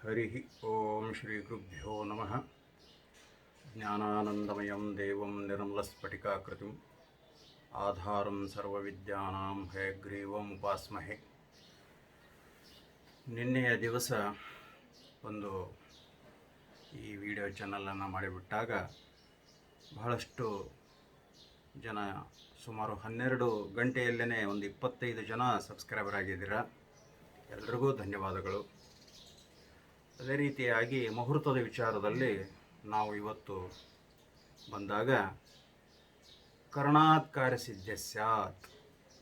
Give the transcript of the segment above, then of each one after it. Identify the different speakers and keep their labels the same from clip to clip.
Speaker 1: ಹರಿ ಓಂ ಶ್ರೀ ಗುರುಭ್ಯೋ ನಮಃ ಜ್ಞಾನಾನಂದಮಯಂ ದೇವಂ ನಿರ್ಮಲಸ್ಫಟಿಕಾಕೃತಿಂ ಆಧಾರಂ ಸರ್ವವಿದ್ಯಾನಾಂ ಹಯಗ್ರೀವಂ ಉಪಾಸ್ಮಹೆ ನಿನ್ನೆಯ ದಿವಸ ಒಂದು ಈ ವಿಡಿಯೋ ಚಾನಲನ್ನು ಮಾಡಿಬಿಟ್ಟಾಗ ಬಹಳಷ್ಟು ಜನ ಸುಮಾರು ಹನ್ನೆರಡು ಗಂಟೆಯಲ್ಲೇ ಒಂದು ಇಪ್ಪತ್ತೈದು ಜನ ಸಬ್ಸ್ಕ್ರೈಬರ್ ಆಗಿದ್ದೀರಾ. ಎಲ್ರಿಗೂ ಧನ್ಯವಾದಗಳು. ಅದೇ ರೀತಿಯಾಗಿ ಮುಹೂರ್ತದ ವಿಚಾರದಲ್ಲಿ ನಾವು ಇವತ್ತು ಬಂದಾಗ ಕರ್ಣಾತ್ ಕಾರ್ಯಸಿದ್ಧ ಸ್ಯಾತ್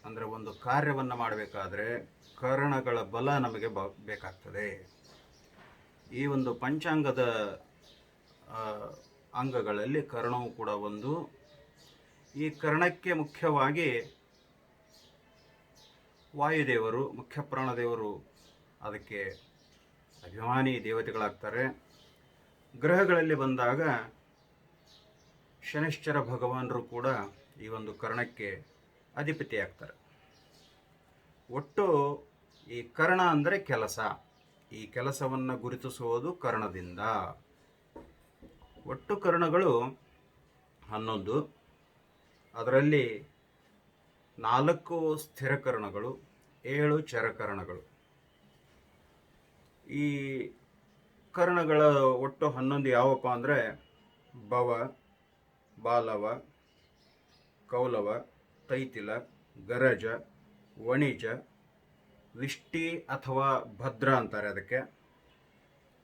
Speaker 1: ಅಂದರೆ ಒಂದು ಕಾರ್ಯವನ್ನು ಮಾಡಬೇಕಾದ್ರೆ ಕರ್ಣಗಳ ಬಲ ನಮಗೆ ಬ ಬೇಕಾಗ್ತದೆ. ಈ ಒಂದು ಪಂಚಾಂಗದ ಅಂಗಗಳಲ್ಲಿ ಕರ್ಣವು ಕೂಡ ಒಂದು. ಈ ಕರ್ಣಕ್ಕೆ ಮುಖ್ಯವಾಗಿ ವಾಯುದೇವರು ಮುಖ್ಯ ಪ್ರಾಣದೇವರು ಅದಕ್ಕೆ ಅಭಿಮಾನಿ ದೇವತೆಗಳಾಗ್ತಾರೆ. ಗ್ರಹಗಳಲ್ಲಿ ಬಂದಾಗ ಶನಿಶ್ಚರ ಭಗವಾನರು ಕೂಡ ಈ ಒಂದು ಕರ್ಣಕ್ಕೆ ಅಧಿಪತಿ ಆಗ್ತಾರೆ ಒಟ್ಟು ಈ ಕರ್ಣ ಅಂದರೆ ಕೆಲಸ. ಈ ಕೆಲಸವನ್ನು ಗುರುತಿಸುವುದು ಕರ್ಣದಿಂದ. ಒಟ್ಟು ಕರ್ಣಗಳು ಹನ್ನೊಂದು. ಅದರಲ್ಲಿ ನಾಲ್ಕು ಸ್ಥಿರಕರಣಗಳು ಏಳು ಚರಕರಣಗಳು ಈ ಕರ್ಣಗಳ ಒಟ್ಟು ಹನ್ನೊಂದು ಯಾವಪ್ಪ ಅಂದರೆ ಭವ, ಬಾಲವ, ಕೌಲವ, ತೈತಿಲ, ಗರಜ, ವಣಿಜ, ವಿಷ್ಟಿ ಅಥವಾ ಭದ್ರ ಅಂತಾರೆ ಅದಕ್ಕೆ.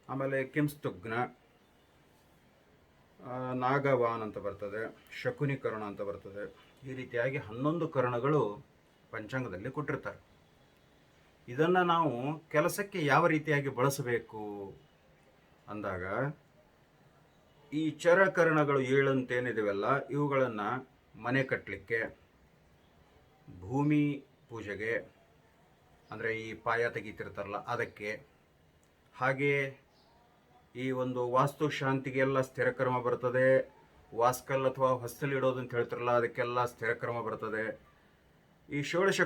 Speaker 1: ಆಮೇಲೆ ಕಿಂಸ್ತುಗ್ನ ನಾಗವಾನ್ ಅಂತ ಬರ್ತದೆ ಶಕುನಿ ಕರ್ಣ ಅಂತ ಬರ್ತದೆ. ಈ ರೀತಿಯಾಗಿ ಹನ್ನೊಂದು ಕರ್ಣಗಳು ಪಂಚಾಂಗದಲ್ಲಿ ಕೊಟ್ಟಿರ್ತಾರೆ. ಇದನ್ನು ನಾವು ಕೆಲಸಕ್ಕೆ ಯಾವ ರೀತಿಯಾಗಿ ಬಳಸಬೇಕು ಅಂದಾಗ, ಈ ಚರಕರಣಗಳು ಏಳಂತೇನಿದಾವೆಲ್ಲ, ಇವುಗಳನ್ನು ಮನೆ ಕಟ್ಟಲಿಕ್ಕೆ ಭೂಮಿ ಪೂಜೆಗೆ, ಅಂದರೆ ಈ ಪಾಯ ತೆಗಿತಿರ್ತಾರಲ್ಲ ಅದಕ್ಕೆ, ಹಾಗೆ ಈ ಒಂದು ವಾಸ್ತು ಶಾಂತಿಗೆಲ್ಲ ಸ್ಥಿರಕ್ರಮ ಬರ್ತದೆ, ವಾಸ್ಕಲ್ ಅಥವಾ ಹೊಸ್ತಲ್ ಇಡೋದು ಅಂತ ಹೇಳ್ತಿರಲ್ಲ ಅದಕ್ಕೆಲ್ಲ ಸ್ಥಿರಕ್ರಮ ಬರ್ತದೆ. ಈ ಷೋಡಶ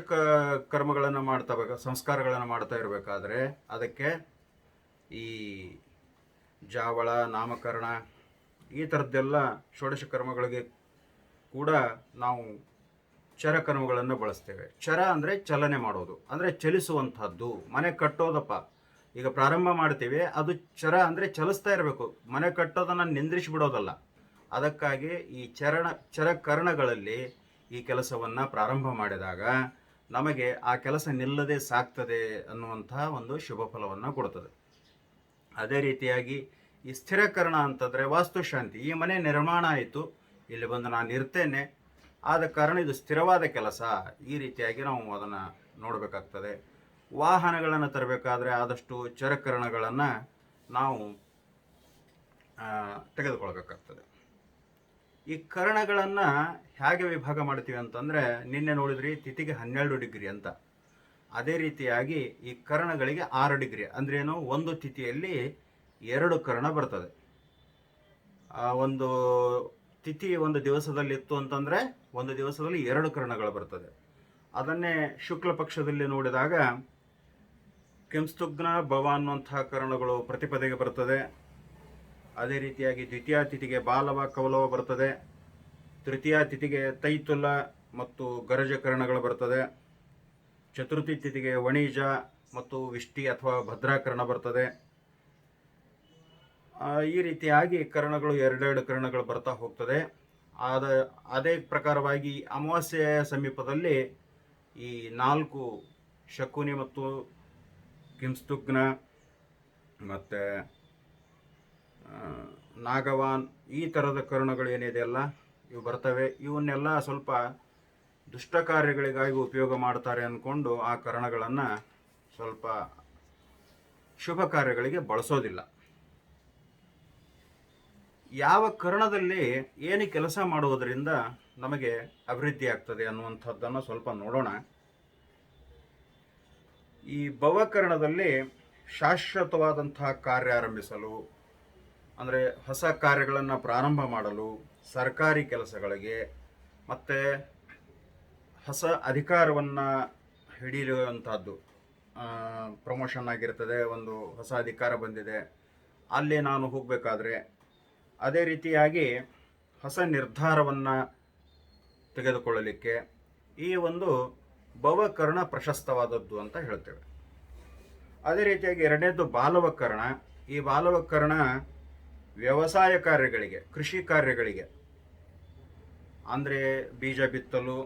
Speaker 1: ಕರ್ಮಗಳನ್ನು ಮಾಡ್ತಾ ಬೇಕು ಸಂಸ್ಕಾರಗಳನ್ನು ಮಾಡ್ತಾ ಇರಬೇಕಾದ್ರೆ ಅದಕ್ಕೆ ಈ ಜಾವಳ, ನಾಮಕರಣ ಈ ಥರದ್ದೆಲ್ಲ ಷೋಡಶ ಕರ್ಮಗಳಿಗೆ ಕೂಡ ನಾವು ಚರ ಕರ್ಮಗಳನ್ನು ಬಳಸ್ತೇವೆ. ಚರ ಅಂದರೆ ಚಲನೆ ಮಾಡೋದು, ಅಂದರೆ ಚಲಿಸುವಂಥದ್ದು. ಮನೆ ಕಟ್ಟೋದಪ್ಪ, ಈಗ ಪ್ರಾರಂಭ ಮಾಡ್ತೀವಿ, ಅದು ಚರ ಅಂದರೆ ಚಲಿಸ್ತಾ ಇರಬೇಕು. ಮನೆ ಕಟ್ಟೋದನ್ನು ನಿಂದ್ರಿಸಿ ಬಿಡೋದಲ್ಲ ಅದಕ್ಕಾಗಿ ಈ ಚರಣ ಚರಕರ್ಣಗಳಲ್ಲಿ ಈ ಕೆಲಸವನ್ನು ಪ್ರಾರಂಭ ಮಾಡಿದಾಗ ನಮಗೆ ಆ ಕೆಲಸ ನಿಲ್ಲದೆ ಸಾಕ್ತದೆ ಅನ್ನುವಂತಹ ಒಂದು ಶುಭ ಫಲವನ್ನು ಕೊಡ್ತದೆ ಅದೇ ರೀತಿಯಾಗಿ ಈ ಸ್ಥಿರಕರಣ ಅಂತಂದರೆ ವಾಸ್ತುಶಾಂತಿ ಈ ಮನೆ ನಿರ್ಮಾಣ ಆಯಿತು, ಇಲ್ಲಿ ಬಂದು ನಾನು ಇರ್ತೇನೆ. ಆದ ಕಾರಣ ಇದು ಸ್ಥಿರವಾದ ಕೆಲಸ. ಈ ರೀತಿಯಾಗಿ ನಾವು ಅದನ್ನು ನೋಡಬೇಕಾಗ್ತದೆ. ವಾಹನಗಳನ್ನು ತರಬೇಕಾದ್ರೆ ಆದಷ್ಟು ಚರಕರಣಗಳನ್ನು ನಾವು ತೆಗೆದುಕೊಳ್ಬೇಕಾಗ್ತದೆ. ಈ ಕರ್ಣಗಳನ್ನು ಹೇಗೆ ವಿಭಾಗ ಮಾಡ್ತೀವಿ ಅಂತಂದರೆ, ನಿನ್ನೆ ನೋಡಿದ್ರಿ ತಿಥಿಗೆ ಹನ್ನೆರಡು ಡಿಗ್ರಿ ಅಂತ. ಅದೇ ರೀತಿಯಾಗಿ ಈ ಕರ್ಣಗಳಿಗೆ ಆರು ಡಿಗ್ರಿ ಅಂದ್ರೇನು ಒಂದು ತಿಥಿಯಲ್ಲಿ ಎರಡು ಕರ್ಣ ಬರ್ತದೆ. ಆ, ಒಂದು ತಿಥಿ ಒಂದು ದಿವಸದಲ್ಲಿ ಇತ್ತು ಅಂತಂದರೆ, ಒಂದು ದಿವಸದಲ್ಲಿ ಎರಡು ಕರ್ಣಗಳು ಬರ್ತದೆ. ಅದನ್ನೇ ಶುಕ್ಲ ಪಕ್ಷದಲ್ಲಿ ನೋಡಿದಾಗ, ಕೆಂಸ್ತುಗ್ನ ಭವ ಅನ್ನುವಂಥ ಕರ್ಣಗಳು ಪ್ರತಿಪದೆಗೆ ಬರ್ತದೆ. ಅದೇ ರೀತಿಯಾಗಿ ದ್ವಿತೀಯ ತಿಥಿಗೆ ಬಾಲವ ಕೌಲವ ಬರ್ತದೆ ತೃತೀಯ ತಿಥಿಗೆ ತೈತುಲ ಮತ್ತು ಗರಜ ಕರ್ಣಗಳು ಬರ್ತದೆ ಚತುರ್ಥಿ ತಿಥಿಗೆ ವಣಿಜ ಮತ್ತು ವಿಷ್ಟಿ ಅಥವಾ ಭದ್ರಾಕರಣ ಬರ್ತದೆ. ಈ ರೀತಿಯಾಗಿ ಕರ್ಣಗಳು ಎರಡೆರಡು ಕರ್ಣಗಳು ಬರ್ತಾ ಹೋಗ್ತದೆ. ಆದ, ಅದೇ ಪ್ರಕಾರವಾಗಿ ಅಮಾವಾಸ್ಯೆಯ ಸಮೀಪದಲ್ಲಿ ಈ ನಾಲ್ಕು ಶಕುನಿ ಮತ್ತು ಕಿಂಸ್ತುಗ್ನ ಮತ್ತು ನಾಗವಾನ್, ಈ ಥರದ ಕರ್ಣಗಳು ಏನಿದೆಯಲ್ಲ ಇವು ಬರ್ತವೆ. ಇವನ್ನೆಲ್ಲ ಸ್ವಲ್ಪ ದುಷ್ಟ ಕಾರ್ಯಗಳಿಗಾಗಿ ಉಪಯೋಗ ಮಾಡ್ತಾರೆ ಅಂದ್ಕೊಂಡು ಆ ಕರ್ಣಗಳನ್ನು ಸ್ವಲ್ಪ ಶುಭ ಕಾರ್ಯಗಳಿಗೆ ಬಳಸೋದಿಲ್ಲ. ಯಾವ ಕರ್ಣದಲ್ಲಿ ಏನು ಕೆಲಸ ಮಾಡುವುದರಿಂದ ನಮಗೆ ಅಭಿವೃದ್ಧಿ ಆಗ್ತದೆ ಅನ್ನುವಂಥದ್ದನ್ನು ಸ್ವಲ್ಪ ನೋಡೋಣ. ಈ ಭವಕರಣದಲ್ಲಿ ಶಾಶ್ವತವಾದಂತಹ ಕಾರ್ಯ ಆರಂಭಿಸಲು ಅಂದರೆ ಹೊಸ ಕಾರ್ಯಗಳನ್ನು ಪ್ರಾರಂಭ ಮಾಡಲು ಸರ್ಕಾರಿ ಕೆಲಸಗಳಿಗೆ ಮತ್ತು ಹೊಸ ಅಧಿಕಾರವನ್ನು ಹಿಡಿಯುವಂಥದ್ದು ಪ್ರಮೋಷನ್ ಆಗಿರ್ತದೆ, ಒಂದು ಹೊಸ ಅಧಿಕಾರ ಬಂದಿದೆ. ಅಲ್ಲಿ ನಾನು ಹೋಗಬೇಕಾದ್ರೆ ಅದೇ ರೀತಿಯಾಗಿ ಹೊಸ ನಿರ್ಧಾರವನ್ನು ತೆಗೆದುಕೊಳ್ಳಲಿಕ್ಕೆ ಈ ಒಂದು ಭವಕರ್ಣ ಪ್ರಶಸ್ತವಾದದ್ದು ಅಂತ ಹೇಳ್ತೇವೆ. ಅದೇ ರೀತಿಯಾಗಿ ಎರಡನೇದು ಬಾಲವಕರ್ಣ. ಈ ಬಾಲವಕರ್ಣ ವ್ಯವಸಾಯ ಕಾರ್ಯಗಳಿಗೆ, ಕೃಷಿ ಕಾರ್ಯಗಳಿಗೆ, ಅಂದರೆ ಬೀಜ ಬಿತ್ತಲು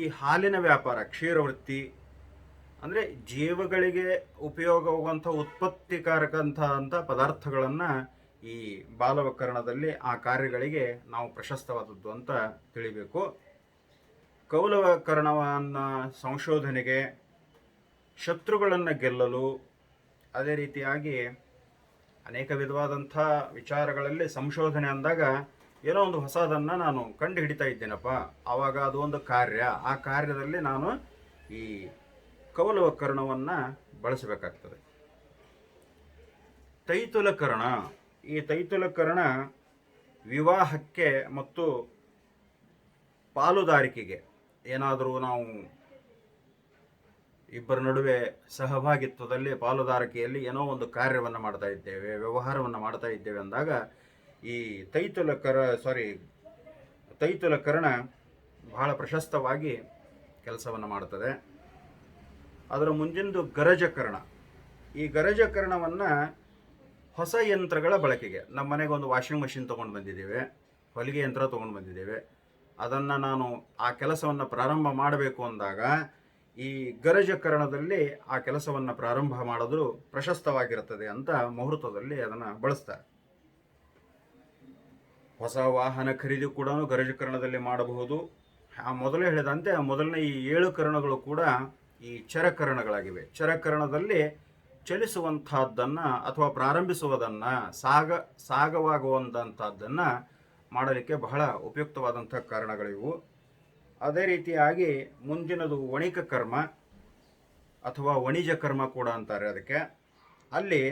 Speaker 1: ಈ ಹಾಲಿನ ವ್ಯಾಪಾರ, ಕ್ಷೀರವೃತ್ತಿ, ಅಂದರೆ ಜೀವಗಳಿಗೆ ಉಪಯೋಗವಾಗುವಂಥ ಉತ್ಪತ್ತಿಕಾರಕಂಥ ಅಂಥ ಪದಾರ್ಥಗಳನ್ನು ಈ ಬಾಲವಕರಣದಲ್ಲಿ ಆ ಕಾರ್ಯಗಳಿಗೆ ನಾವು ಪ್ರಶಸ್ತವಾದದ್ದು ಅಂತ ತಿಳಿಬೇಕು. ಕೌಲವಕರಣವನ್ನು ಸಂಶೋಧನೆಗೆ, ಶತ್ರುಗಳನ್ನು ಗೆಲ್ಲಲು, ಅದೇ ರೀತಿಯಾಗಿ ಅನೇಕ ವಿಧವಾದಂಥ ವಿಚಾರಗಳಲ್ಲಿ ಸಂಶೋಧನೆ ಅಂದಾಗ ಏನೋ ಒಂದು ಹೊಸದನ್ನು ನಾನು ಕಂಡು ಹಿಡಿತಾ ಇದ್ದೇನಪ್ಪ. ಆವಾಗ ಅದು ಒಂದು ಕಾರ್ಯ. ಆ ಕಾರ್ಯದಲ್ಲಿ ನಾನು ಈ ಕವಲವಕರಣವನ್ನು ಬಳಸಬೇಕಾಗ್ತದೆ. ತೈತುಲಕರಣ. ಈ ತೈತುಲಕರಣ ವಿವಾಹಕ್ಕೆ ಮತ್ತು ಪಾಲುದಾರಿಕೆಗೆ ಏನಾದರೂ ನಾವು ಇಬ್ಬರ ನಡುವೆ ಸಹಭಾಗಿತ್ವದಲ್ಲಿ ಪಾಲುದಾರಿಕೆಯಲ್ಲಿ ಏನೋ ಒಂದು ಕಾರ್ಯವನ್ನು ಮಾಡ್ತಾ ಇದ್ದೇವೆ, ವ್ಯವಹಾರವನ್ನು ಮಾಡ್ತಾ ಇದ್ದೇವೆ ಅಂದಾಗ ಈ ತೈತುಲಕರ ಸಾರಿ ತೈತುಲಕರಣ ಬಹಳ ಪ್ರಶಸ್ತವಾಗಿ ಕೆಲಸವನ್ನು ಮಾಡ್ತದೆ. ಅದರ ಮುಂದಿಂದು ಗರಜಕರಣ. ಈ ಗರಜಕರಣವನ್ನು ಹೊಸ ಯಂತ್ರಗಳ ಬಳಕೆಗೆ, ನಮ್ಮ ಮನೆಗೆ ಒಂದು ವಾಷಿಂಗ್ ಮಷಿನ್ ತೊಗೊಂಡು ಬಂದಿದ್ದೇವೆ, ಹೊಲಿಗೆ ಯಂತ್ರ ತೊಗೊಂಡು ಬಂದಿದ್ದೇವೆ. ಅದನ್ನು ನಾನು ಆ ಕೆಲಸವನ್ನು ಪ್ರಾರಂಭ ಮಾಡಬೇಕು ಅಂದಾಗ ಈ ಗರಜಕರಣದಲ್ಲಿ ಆ ಕೆಲಸವನ್ನು ಪ್ರಾರಂಭ ಮಾಡಿದ್ರು ಪ್ರಶಸ್ತವಾಗಿರುತ್ತದೆ ಅಂತ ಮುಹೂರ್ತದಲ್ಲಿ ಅದನ್ನು ಬಳಸ್ತಾರೆ. ಹೊಸ ವಾಹನ ಖರೀದಿ ಕೂಡ ಗರಜಕರಣದಲ್ಲಿ ಮಾಡಬಹುದು. ಆ ಮೊದಲೇ ಹೇಳಿದಂತೆ ಮೊದಲನೇ ಈ ಏಳು ಕರಣಗಳು ಕೂಡ ಈ ಚರಕರಣಗಳಾಗಿವೆ. ಚರಕರಣದಲ್ಲಿ ಚಲಿಸುವಂತಹದ್ದನ್ನು ಅಥವಾ ಪ್ರಾರಂಭಿಸುವುದನ್ನು ಸಾಗ ಸಾಗವಾಗುವಂಥದ್ದನ್ನು ಮಾಡಲಿಕ್ಕೆ ಬಹಳ ಉಪಯುಕ್ತವಾದಂಥ ಕಾರಣಗಳಿವು. ಅದೇ ರೀತಿಯಾಗಿ ಮುಂದಿನದು ವಣಿಕ ಕರ್ಮ ಅಥವಾ ವಣಿಜ ಕರ್ಮ ಕೂಡ ಅಂತಾರೆ ಅದಕ್ಕೆ. ಅಲ್ಲಿ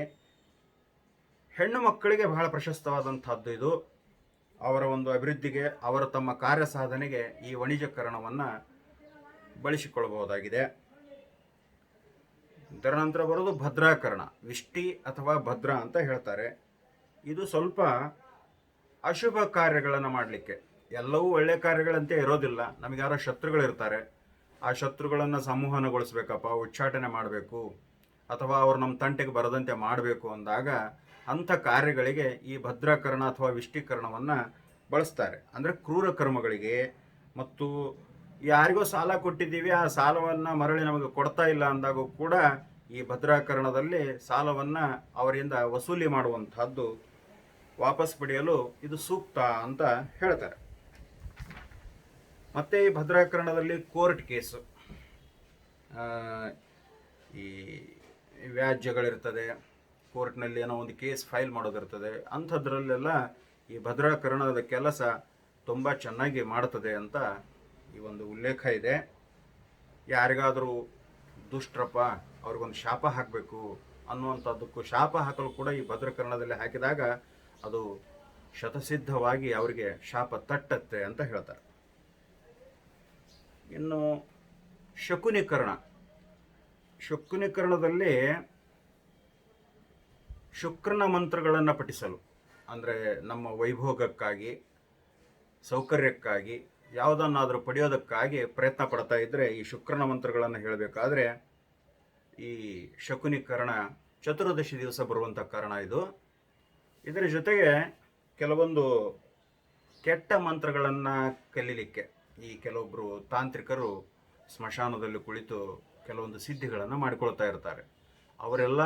Speaker 1: ಹೆಣ್ಣು ಮಕ್ಕಳಿಗೆ ಬಹಳ ಪ್ರಶಸ್ತವಾದಂಥದ್ದು ಇದು. ಅವರ ಒಂದು ಅಭಿವೃದ್ಧಿಗೆ, ಅವರ ತಮ್ಮ ಕಾರ್ಯ ಸಾಧನೆಗೆ ಈ ವಣಿಜಕರಣವನ್ನು ಬಳಸಿಕೊಳ್ಳಬಹುದಾಗಿದೆ. ಇದರ ನಂತರ ಬರೋದು ಭದ್ರಾಕರಣ, ವಿಷ್ಟಿ ಅಥವಾ ಭದ್ರ ಅಂತ ಹೇಳ್ತಾರೆ. ಇದು ಸ್ವಲ್ಪ ಅಶುಭ ಕಾರ್ಯಗಳನ್ನು ಮಾಡಲಿಕ್ಕೆ. ಎಲ್ಲವೂ ಒಳ್ಳೆ ಕಾರ್ಯಗಳಂತೆ ಇರೋದಿಲ್ಲ. ನಮಗೆ ಯಾರೋ ಶತ್ರುಗಳಿರ್ತಾರೆ. ಆ ಶತ್ರುಗಳನ್ನು ಸಂವಹನಗೊಳಿಸ್ಬೇಕಪ್ಪ, ಉಚ್ಚಾಟನೆ ಮಾಡಬೇಕು, ಅಥವಾ ಅವರು ನಮ್ಮ ತಂಟೆಗೆ ಬರದಂತೆ ಮಾಡಬೇಕು ಅಂದಾಗ ಅಂಥ ಕಾರ್ಯಗಳಿಗೆ ಈ ಭದ್ರಾಕರಣ ಅಥವಾ ವಿಷ್ಟೀಕರಣವನ್ನು ಬಳಸ್ತಾರೆ. ಅಂದರೆ ಕ್ರೂರ ಕರ್ಮಗಳಿಗೆ ಮತ್ತು ಯಾರಿಗೋ ಸಾಲ ಕೊಟ್ಟಿದ್ದೀವಿ, ಆ ಸಾಲವನ್ನು ಮರಳಿ ನಮಗೆ ಕೊಡ್ತಾ ಇಲ್ಲ ಅಂದಾಗೂ ಕೂಡ ಈ ಭದ್ರಾಕರಣದಲ್ಲಿ ಸಾಲವನ್ನು ಅವರಿಂದ ವಸೂಲಿ ಮಾಡುವಂಥದ್ದು ವಾಪಸ್ ಪಡೆಯಲು ಇದು ಸೂಕ್ತ ಅಂತ ಹೇಳ್ತಾರೆ. ಮತ್ತೆ ಈ ಭದ್ರಾಕರಣದಲ್ಲಿ ಕೋರ್ಟ್ ಕೇಸು. ಈ ವ್ಯಾಜ್ಯಗಳಿರ್ತದೆ. ಕೋರ್ಟ್ನಲ್ಲಿ ಏನೋ ಒಂದು ಕೇಸ್ ಫೈಲ್ ಮಾಡೋದಿರ್ತದೆ. ಅಂಥದ್ರಲ್ಲೆಲ್ಲ ಈ ಭದ್ರಾಕರಣದ ಕೆಲಸ ತುಂಬ ಚೆನ್ನಾಗಿ ಮಾಡ್ತದೆ ಅಂತ ಈ ಒಂದು ಉಲ್ಲೇಖ ಇದೆ. ಯಾರಿಗಾದರೂ ದುಷ್ಟ್ರಪ್ಪ ಅವ್ರಿಗೊಂದು ಶಾಪ ಹಾಕಬೇಕು ಅನ್ನುವಂಥದ್ದಕ್ಕೂ ಶಾಪ ಹಾಕಲು ಕೂಡ ಈ ಭದ್ರಕರಣದಲ್ಲಿ ಹಾಕಿದಾಗ ಅದು ಶತಸಿದ್ಧವಾಗಿ ಅವರಿಗೆ ಶಾಪ ತಟ್ಟತ್ತೆ ಅಂತ ಹೇಳ್ತಾರೆ. ಇನ್ನು ಶಕುನೀಕರಣ. ಶಕುನೀಕರಣದಲ್ಲಿ ಶುಕ್ರನ ಮಂತ್ರಗಳನ್ನು ಪಠಿಸಲು, ಅಂದರೆ ನಮ್ಮ ವೈಭೋಗಕ್ಕಾಗಿ, ಸೌಕರ್ಯಕ್ಕಾಗಿ, ಯಾವುದನ್ನಾದರೂ ಪಡೆಯೋದಕ್ಕಾಗಿ ಪ್ರಯತ್ನ ಪಡ್ತಾ ಇದ್ದರೆ ಈ ಶುಕ್ರನ ಮಂತ್ರಗಳನ್ನು ಹೇಳಬೇಕಾದ್ರೆ ಈ ಶಕುನೀಕರಣ ಚತುರ್ದಶಿ ದಿವಸ ಬರುವಂಥ ಕಾರಣ ಇದು. ಇದರ ಜೊತೆಗೆ ಕೆಲವೊಂದು ಕೆಟ್ಟ ಮಂತ್ರಗಳನ್ನು ಕಲೀಲಿಕ್ಕೆ ಈ ಕೆಲವೊಬ್ಬರು ತಾಂತ್ರಿಕರು ಸ್ಮಶಾನದಲ್ಲಿ ಕುಳಿತು ಕೆಲವೊಂದು ಸಿದ್ಧಿಗಳನ್ನು ಮಾಡಿಕೊಳ್ತಾ ಇರ್ತಾರೆ. ಅವರೆಲ್ಲ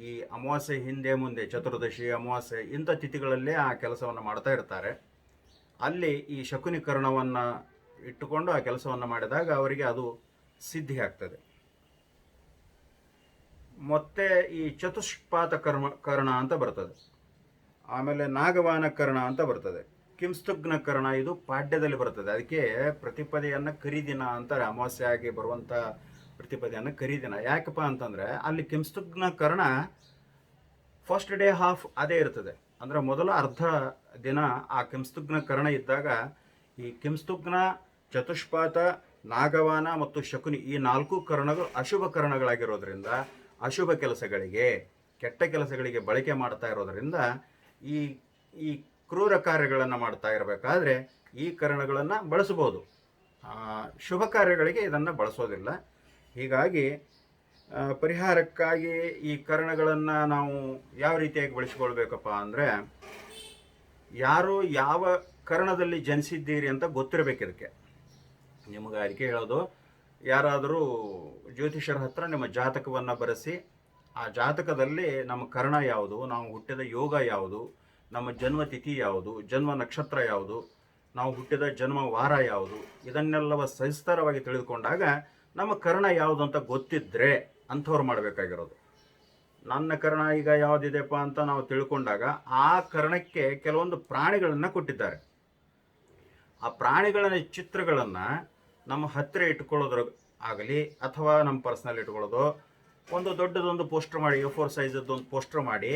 Speaker 1: ಈ ಅಮಾವಾಸ್ಯೆ ಹಿಂದೆ ಮುಂದೆ, ಚತುರ್ದಶಿ, ಅಮಾವಾಸ್ಯೆ ಇಂಥ ತಿಥಿಗಳಲ್ಲೇ ಆ ಕೆಲಸವನ್ನು ಮಾಡ್ತಾ ಇರ್ತಾರೆ. ಅಲ್ಲಿ ಈ ಶಕುನೀಕರಣವನ್ನು ಇಟ್ಟುಕೊಂಡು ಆ ಕೆಲಸವನ್ನು ಮಾಡಿದಾಗ ಅವರಿಗೆ ಅದು ಸಿದ್ಧಿ ಆಗ್ತದೆ. ಮತ್ತೆ ಈ ಚತುಷ್ಪಾತ ಕರ್ಮ ಕರ್ಣ ಅಂತ ಬರ್ತದೆ. ಆಮೇಲೆ ನಾಗವಾನ ಕರ್ಣ ಅಂತ ಬರ್ತದೆ. ಕಿಂಸ್ತುಗ್ನ ಕರ್ಣ ಇದು ಪಾಡ್ಯದಲ್ಲಿ ಬರ್ತದೆ ಅದಕ್ಕೆ ಪ್ರತಿಪದೆಯನ್ನು ಕರಿದಿನ ಅಂತಾರೆ. ಅಮಾವಾಸ್ಯೆ ಆಗಿ ಬರುವಂಥ ಪ್ರತಿಪದೆಯನ್ನು ಕರಿದಿನ. ಯಾಕಪ್ಪ ಅಂತಂದರೆ ಅಲ್ಲಿ ಕಿಂಸ್ತುಗ್ನ ಕರ್ಣ ಫಸ್ಟ್ ಡೇ ಹಾಫ್ ಅದೇ ಇರ್ತದೆ. ಅಂದರೆ ಮೊದಲ ಅರ್ಧ ದಿನ ಆ ಕಿಂಸ್ತುಗ್ನ ಕರ್ಣ ಇದ್ದಾಗ ಈ ಕಿಂಸ್ತುಗ್ನ ಚತುಷ್ಪಾತ, ನಾಗವಾನ ಮತ್ತು ಶಕುನಿ ಈ ನಾಲ್ಕು ಕರ್ಣಗಳು ಅಶುಭ ಕರ್ಣಗಳಾಗಿರೋದ್ರಿಂದ ಅಶುಭ ಕೆಲಸಗಳಿಗೆ, ಕೆಟ್ಟ ಕೆಲಸಗಳಿಗೆ ಬಳಕೆ ಮಾಡ್ತಾ ಇರೋದ್ರಿಂದ ಈ ಈ ಕ್ರೂರ ಕಾರ್ಯಗಳನ್ನು ಮಾಡ್ತಾ ಇರಬೇಕಾದ್ರೆ ಈ ಕರ್ಣಗಳನ್ನು ಬಳಸಬಹುದು. ಆ, ಶುಭ ಕಾರ್ಯಗಳಿಗೆ ಇದನ್ನು ಬಳಸೋದಿಲ್ಲ. ಹೀಗಾಗಿ ಪರಿಹಾರಕ್ಕಾಗಿ ಈ ಕರ್ಣಗಳನ್ನು ನಾವು ಯಾವ ರೀತಿಯಾಗಿ ಬಳಸಿಕೊಳ್ಬೇಕಪ್ಪ ಅಂದರೆ ಯಾರು ಯಾವ ಕರ್ಣದಲ್ಲಿ ಜನಿಸಿದ್ದೀರಿ ಅಂತ ಗೊತ್ತಿರಬೇಕು ಇದಕ್ಕೆ. ನಿಮಗೆ ಅದಕ್ಕೆ ಹೇಳೋದು ಯಾರಾದರೂ ಜ್ಯೋತಿಷರ ಹತ್ರ ನಿಮ್ಮ ಜಾತಕವನ್ನು ಬರೆಸಿ ಆ ಜಾತಕದಲ್ಲಿ ನಮ್ಮ ಕರ್ಣ ಯಾವುದು ನಾವು ಹುಟ್ಟಿದ ಯೋಗ ಯಾವುದು ನಮ್ಮ ಜನ್ಮ ತಿಥಿ ಯಾವುದು, ಜನ್ಮ ನಕ್ಷತ್ರ ಯಾವುದು, ನಾವು ಹುಟ್ಟಿದ ಜನ್ಮ ವಾರ ಯಾವುದು, ಇದನ್ನೆಲ್ಲವ ಸವಿಸ್ತಾರವಾಗಿ ತಿಳಿದುಕೊಂಡಾಗ ನಮ್ಮ ಕರ್ಣ ಯಾವುದು ಅಂತ ಗೊತ್ತಿದ್ದರೆ ಅಂಥವ್ರು ಮಾಡಬೇಕಾಗಿರೋದು. ನನ್ನ ಕರ್ಣ ಈಗ ಯಾವುದಿದೆಪ್ಪ ಅಂತ ನಾವು ತಿಳ್ಕೊಂಡಾಗ ಆ ಕರ್ಣಕ್ಕೆ ಕೆಲವೊಂದು ಪ್ರಾಣಿಗಳನ್ನು ಕೊಟ್ಟಿದ್ದಾರೆ. ಆ ಪ್ರಾಣಿಗಳ ಚಿತ್ರಗಳನ್ನು ನಮ್ಮ ಹತ್ತಿರ ಇಟ್ಕೊಳ್ಳೋದ್ರ ಆಗಲಿ ಅಥವಾ ನಮ್ಮ ಪರ್ಸ್ನಲ್ ಇಟ್ಕೊಳ್ಳೋದು, ಒಂದು ದೊಡ್ಡದೊಂದು ಪೋಸ್ಟರ್ ಮಾಡಿ, ಎ ಫೋರ್ ಸೈಜದ್ದು ಒಂದು ಪೋಸ್ಟರ್ ಮಾಡಿ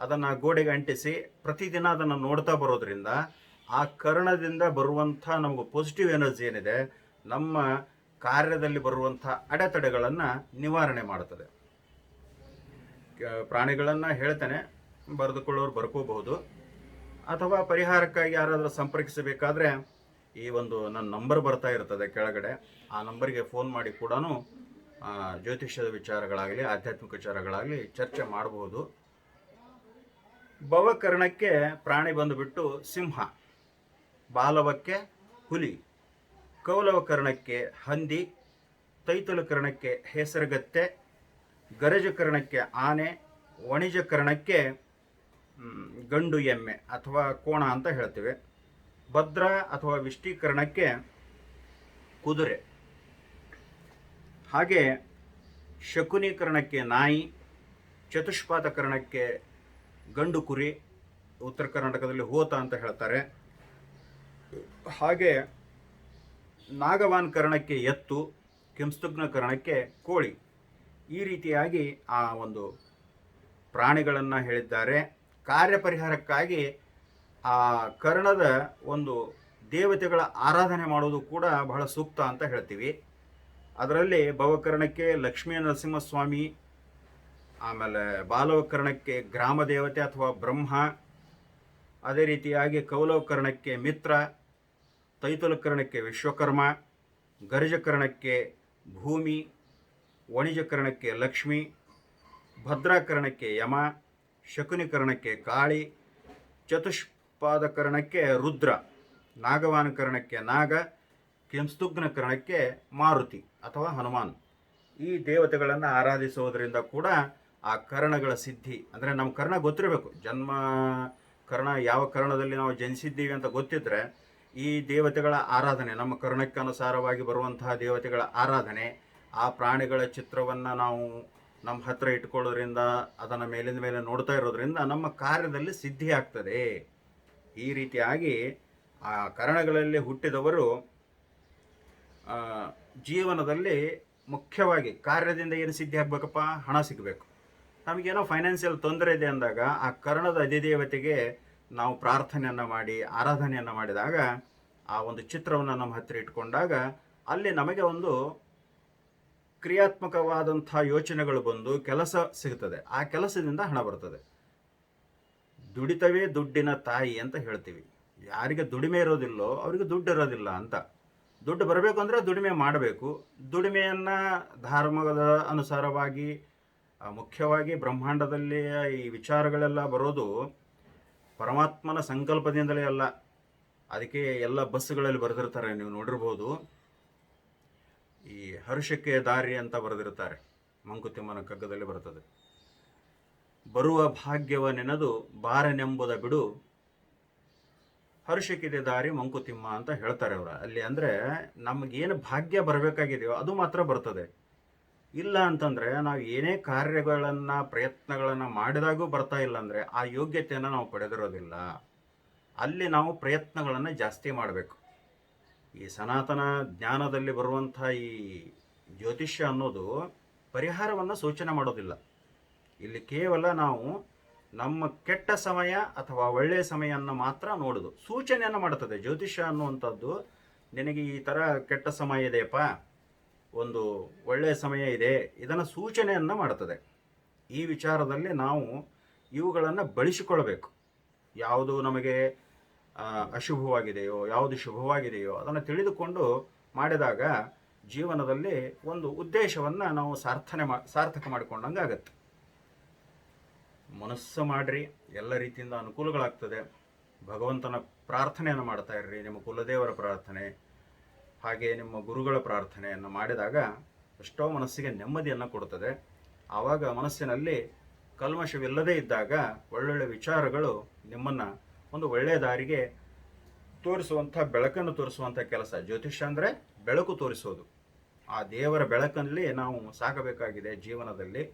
Speaker 1: ಅದನ್ನು ಗೋಡೆಗೆ ಅಂಟಿಸಿ ಪ್ರತಿದಿನ ಅದನ್ನು ನೋಡ್ತಾ ಬರೋದ್ರಿಂದ ಆ ಕರ್ಣದಿಂದ ಬರುವಂಥ ನಮಗೆ ಪಾಸಿಟಿವ್ ಎನರ್ಜಿ ಏನಿದೆ, ನಮ್ಮ ಕಾರ್ಯದಲ್ಲಿ ಬರುವಂಥ ಅಡೆತಡೆಗಳನ್ನು ನಿವಾರಣೆ ಮಾಡುತ್ತದೆ. ಪ್ರಾಣಿಗಳನ್ನು ಹೇಳ್ತೇನೆ, ಬರೆದುಕೊಳ್ಳೋರು ಬರ್ಕೋಬಹುದು. ಅಥವಾ ಪರಿಹಾರಕ್ಕಾಗಿ ಯಾರಾದರೂ ಸಂಪರ್ಕಿಸಬೇಕಾದ್ರೆ ಈ ಒಂದು ನನ್ನ ನಂಬರ್ ಬರ್ತಾ ಇರ್ತದೆ ಕೆಳಗಡೆ. ಆ ನಂಬರ್ಗೆ ಫೋನ್ ಮಾಡಿ ಕೂಡ ಜ್ಯೋತಿಷ್ಯದ ವಿಚಾರಗಳಾಗಲಿ, ಆಧ್ಯಾತ್ಮಿಕ ವಿಚಾರಗಳಾಗಲಿ ಚರ್ಚೆ ಮಾಡಬಹುದು. ಭವಕರ್ಣಕ್ಕೆ ಪ್ರಾಣಿ ಬಂದುಬಿಟ್ಟು ಸಿಂಹ, ಬಾಲವಕ್ಕೆ ಹುಲಿ, ಕೌಲವಕರ್ಣಕ್ಕೆ ಹಂದಿ, ತೈತುಲಕರ್ಣಕ್ಕೆ ಹೆಸರುಗತ್ತೆ, ಗರಜಕರ್ಣಕ್ಕೆ ಆನೆ, ವಣಿಜಕರ್ಣಕ್ಕೆ ಗಂಡು ಎಮ್ಮೆ ಅಥವಾ ಕೋಣ ಅಂತ ಹೇಳ್ತೇವೆ. ಭದ್ರ ಅಥವಾ ವಿಷ್ಟೀಕರಣಕ್ಕೆ ಕುದುರೆ. ಹಾಗೆ ಶಕುನೀಕರಣಕ್ಕೆ ನಾಯಿ ಚತುಷ್ಪಾದಕರಣಕ್ಕೆ ಗಂಡು ಕುರಿ ಉತ್ತರ ಕರ್ನಾಟಕದಲ್ಲಿ ಹೋತ ಅಂತ ಹೇಳ್ತಾರೆ. ಹಾಗೆ ನಾಗವಾನ್ ಕರ್ಣಕ್ಕೆ ಎತ್ತು, ಕೆಂಸ್ತುಗ್ನ ಕರ್ಣಕ್ಕೆ ಕೋಳಿ. ಈ ರೀತಿಯಾಗಿ ಆ ಒಂದು ಪ್ರಾಣಿಗಳನ್ನು ಹೇಳಿದ್ದಾರೆ. ಕಾರ್ಯ ಪರಿಹಾರಕ್ಕಾಗಿ ಆ ಕರ್ಣದ ಒಂದು ದೇವತೆಗಳ ಆರಾಧನೆ ಮಾಡೋದು ಕೂಡ ಬಹಳ ಸೂಕ್ತ ಅಂತ ಹೇಳ್ತೀವಿ. ಅದರಲ್ಲಿ ಭವಕರ್ಣಕ್ಕೆ ಲಕ್ಷ್ಮೀ ನರಸಿಂಹಸ್ವಾಮಿ ಆಮೇಲೆ ಬಾಲವಕರ್ಣಕ್ಕೆ ಗ್ರಾಮ ದೇವತೆ ಅಥವಾ ಬ್ರಹ್ಮ, ಅದೇ ರೀತಿಯಾಗಿ ಕೌಲವಕರ್ಣಕ್ಕೆ ಮಿತ್ರ, ತೈತುಲಕರ್ಣಕ್ಕೆ ವಿಶ್ವಕರ್ಮ, ಗರ್ಜಕರ್ಣಕ್ಕೆ ಭೂಮಿ, ವಣಿಜಕರಣಕ್ಕೆ ಲಕ್ಷ್ಮಿ, ಭದ್ರಾಕರಣಕ್ಕೆ ಯಮ, ಶಕುನಿಕರ್ಣಕ್ಕೆ ಕಾಳಿ, ಚತುಷ್ಪಾದಕರ್ಣಕ್ಕೆ ರುದ್ರ, ನಾಗವಾನಕರಣಕ್ಕೆ ನಾಗ, ಕೆಂಸ್ತುಗ್ನಕರ್ಣಕ್ಕೆ ಮಾರುತಿ ಅಥವಾ ಹನುಮಾನ್. ಈ ದೇವತೆಗಳನ್ನು ಆರಾಧಿಸುವುದರಿಂದ ಕೂಡ ಆ ಕರ್ಣಗಳ ಸಿದ್ಧಿ. ಅಂದರೆ ನಮ್ಮ ಕರ್ಣ ಗೊತ್ತಿರಬೇಕು. ಜನ್ಮ ಕರ್ಣ ಯಾವ ಕರ್ಣದಲ್ಲಿ ನಾವು ಜನಿಸಿದ್ದೀವಿ ಅಂತ ಗೊತ್ತಿದ್ರೆ ಈ ದೇವತೆಗಳ ಆರಾಧನೆ, ನಮ್ಮ ಕರ್ಣಕ್ಕೆ ಅನುಸಾರವಾಗಿ ಬರುವಂತಹ ದೇವತೆಗಳ ಆರಾಧನೆ, ಆ ಪ್ರಾಣಿಗಳ ಚಿತ್ರವನ್ನು ನಾವು ನಮ್ಮ ಹತ್ರ ಇಟ್ಕೊಳ್ಳೋದ್ರಿಂದ, ಅದನ್ನು ಮೇಲಿಂದ ಮೇಲೆ ನೋಡ್ತಾ ಇರೋದ್ರಿಂದ ನಮ್ಮ ಕಾರ್ಯದಲ್ಲಿ ಸಿದ್ಧಿ ಆಗ್ತದೆ. ಈ ರೀತಿಯಾಗಿ ಆ ಕರ್ಣಗಳಲ್ಲಿ ಹುಟ್ಟಿದವರು ಜೀವನದಲ್ಲಿ ಮುಖ್ಯವಾಗಿ ಕಾರ್ಯದಿಂದ ಏನು ಸಿದ್ಧಿ ಆಗಬೇಕಪ್ಪ? ಹಣ ಸಿಗಬೇಕು. ನಮಗೇನೋ ಫೈನಾನ್ಷಿಯಲ್ ತೊಂದರೆ ಇದೆ ಅಂದಾಗ ಆ ಕರ್ಣದ ಅಧಿದೇವತೆಗೆ ನಾವು ಪ್ರಾರ್ಥನೆಯನ್ನು ಮಾಡಿ, ಆರಾಧನೆಯನ್ನು ಮಾಡಿದಾಗ ಆ ಒಂದು ಚಿತ್ರವನ್ನು ನಮ್ಮ ಹತ್ತಿರ ಇಟ್ಕೊಂಡಾಗ ಅಲ್ಲಿ ನಮಗೆ ಒಂದು ಕ್ರಿಯಾತ್ಮಕವಾದಂಥ ಯೋಚನೆಗಳು ಬಂದು ಕೆಲಸ ಸಿಗುತ್ತದೆ ಆ ಕೆಲಸದಿಂದ ಹಣ ಬರ್ತದೆ. ದುಡಿತವೇ ದುಡ್ಡಿನ ತಾಯಿ ಅಂತ ಹೇಳ್ತೀವಿ. ಯಾರಿಗೆ ದುಡಿಮೆ ಇರೋದಿಲ್ಲೋ ಅವರಿಗೆ ದುಡ್ಡು ಇರೋದಿಲ್ಲ ಅಂತ. ದುಡ್ಡು ಬರಬೇಕು ಅಂದರೆ ದುಡಿಮೆ ಮಾಡಬೇಕು. ದುಡಿಮೆಯನ್ನು ಧರ್ಮದ ಅನುಸಾರವಾಗಿ ಮುಖ್ಯವಾಗಿ ಬ್ರಹ್ಮಾಂಡದಲ್ಲಿ ಈ ವಿಚಾರಗಳೆಲ್ಲ ಬರೋದು ಪರಮಾತ್ಮನ ಸಂಕಲ್ಪದಿಂದಲೇ ಅಲ್ಲ. ಅದಕ್ಕೆ ಎಲ್ಲ ಬಸ್ಸುಗಳಲ್ಲಿ ಬರೆದಿರ್ತಾರೆ, ನೀವು ನೋಡಿರ್ಬೋದು. ಈ ಹರ್ಷಕ್ಕೆ ದಾರಿ ಅಂತ ಬರೆದಿರ್ತಾರೆ. ಮಂಕುತಿಮ್ಮನ ಕಗ್ಗದಲ್ಲಿ ಬರ್ತದೆ. ಬರುವ ಭಾಗ್ಯವ ನೆನೆದು ಬಾರನೆಂಬುದ ಬಿಡು. ಹರ್ಷಕ್ಕಿದೆ ದಾರಿ ಮಂಕುತಿಮ್ಮ ಅಂತ ಹೇಳ್ತಾರೆ ಅವರು. ಅಲ್ಲಿ ಅಂದರೆ ನಮಗೇನು ಭಾಗ್ಯ ಬರಬೇಕಾಗಿದೆಯೋ ಅದು ಮಾತ್ರ ಬರ್ತದೆ. ಇಲ್ಲ ಅಂತಂದರೆ ನಾವು ಏನೇ ಕಾರ್ಯಗಳನ್ನು, ಪ್ರಯತ್ನಗಳನ್ನು ಮಾಡಿದಾಗೂ ಬರ್ತಾ ಇಲ್ಲ ಅಂದರೆ ಆ ಯೋಗ್ಯತೆಯನ್ನು ನಾವು ಪಡೆದಿರೋದಿಲ್ಲ. ಅಲ್ಲಿ ನಾವು ಪ್ರಯತ್ನಗಳನ್ನು ಜಾಸ್ತಿ ಮಾಡಬೇಕು. ಈ ಸನಾತನ ಜ್ಞಾನದಲ್ಲಿ ಬರುವಂಥ ಈ ಜ್ಯೋತಿಷ್ಯ ಅನ್ನೋದು ಪರಿಹಾರವನ್ನು ಸೂಚನೆ ಮಾಡೋದಿಲ್ಲ. ಇಲ್ಲಿ ಕೇವಲ ನಾವು ನಮ್ಮ ಕೆಟ್ಟ ಸಮಯ ಅಥವಾ ಒಳ್ಳೆಯ ಸಮಯವನ್ನು ಮಾತ್ರ ನೋಡೋದು. ಸೂಚನೆಯನ್ನು ಮಾಡುತ್ತದೆ. ಜ್ಯೋತಿಷ್ಯ ಅನ್ನುವಂಥದ್ದು ನಿನಗೆ ಈ ಥರ ಕೆಟ್ಟ ಸಮಯ ಇದೆಯಪ್ಪ ಒಂದು ಒಳ್ಳೆಯ ಸಮಯ ಇದೆ, ಇದನ್ನು ಸೂಚನೆಯನ್ನು ಮಾಡುತ್ತದೆ ಈ ವಿಚಾರದಲ್ಲಿ ನಾವು ಇವುಗಳನ್ನು ಬಳಸಿಕೊಳ್ಬೇಕು. ಯಾವುದು ನಮಗೆ ಅಶುಭವಾಗಿದೆಯೋ, ಯಾವುದು ಶುಭವಾಗಿದೆಯೋ ಅದನ್ನು ತಿಳಿದುಕೊಂಡು ಮಾಡಿದಾಗ ಜೀವನದಲ್ಲಿ ಒಂದು ಉದ್ದೇಶವನ್ನು ನಾವು ಸಾರ್ಥನೆ ಮಾ, ಸಾರ್ಥಕ ಮಾಡಿಕೊಂಡಂಗೆ ಆಗತ್ತೆ ಮನಸ್ಸು ಮಾಡ್ರಿ, ಎಲ್ಲ ರೀತಿಯಿಂದ ಅನುಕೂಲಗಳಾಗ್ತದೆ. ಭಗವಂತನ ಪ್ರಾರ್ಥನೆಯನ್ನು ಮಾಡ್ತಾ ಇರ್ರಿ, ನಿಮ್ಮ ಕುಲದೇವರ ಪ್ರಾರ್ಥನೆ ಹಾಗೆ ನಿಮ್ಮ ಗುರುಗಳ ಪ್ರಾರ್ಥನೆಯನ್ನು ಮಾಡಿದಾಗ ಎಷ್ಟೋ ಮನಸ್ಸಿಗೆ ನೆಮ್ಮದಿಯನ್ನು ಕೊಡುತ್ತದೆ. ಆವಾಗ ಮನಸ್ಸಿನಲ್ಲಿ ಕಲ್ಮಶವಿಲ್ಲದೇ ಇದ್ದಾಗ ಒಳ್ಳೊಳ್ಳೆ ವಿಚಾರಗಳು ನಿಮ್ಮನ್ನು ಒಂದು ಒಳ್ಳೆಯ ದಾರಿಗೆ ತೋರಿಸುವಂಥ ಬೆಳಕನ್ನು ತೋರಿಸುವಂಥ ಕೆಲಸ. ಜ್ಯೋತಿಷ್ಯ ಅಂದರೆ ಬೆಳಕು ತೋರಿಸೋದು. ಆ ದೇವರ ಬೆಳಕಲ್ಲಿ ನಾವು ಸಾಕಬೇಕಾಗಿದೆ ಜೀವನದಲ್ಲಿ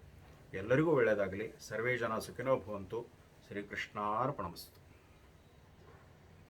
Speaker 1: ಎಲ್ಲರಿಗೂ ಒಳ್ಳೆಯದಾಗಲಿ. ಸರ್ವೇ ಜನ ಸುಖಿನೋ ಭವಂತು. ಶ್ರೀಕೃಷ್ಣಾರ್ಪಣಮಸ್ತು.